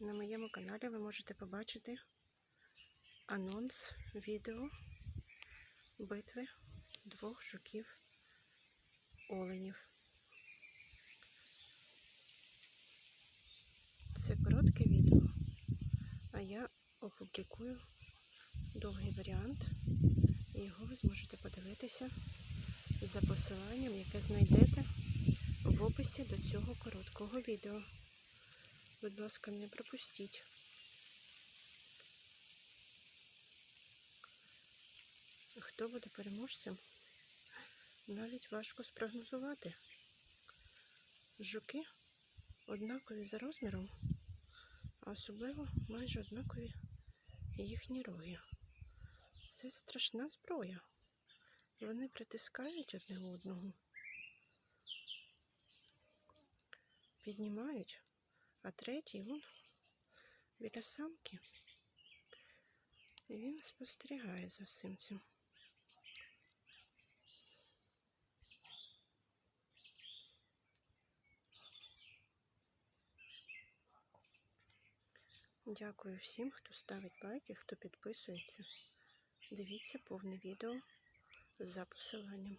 На моєму каналі ви можете побачити анонс відео битви двох жуків оленів. Це коротке відео, а я опублікую довгий варіант, і його ви зможете подивитися за посиланням, яке знайдете в описі до цього короткого відео. Будь ласка, не пропустіть. Хто буде переможцем? Навіть важко спрогнозувати. Жуки однакові за розміром, а особливо майже однакові їхні роги. Це страшна зброя. Вони притискають одне одного, піднімають, а третій вон біля самки. І він спостерігає за всім цим. Дякую всім, хто ставить лайки, хто підписується. Дивіться повне відео за посиланням.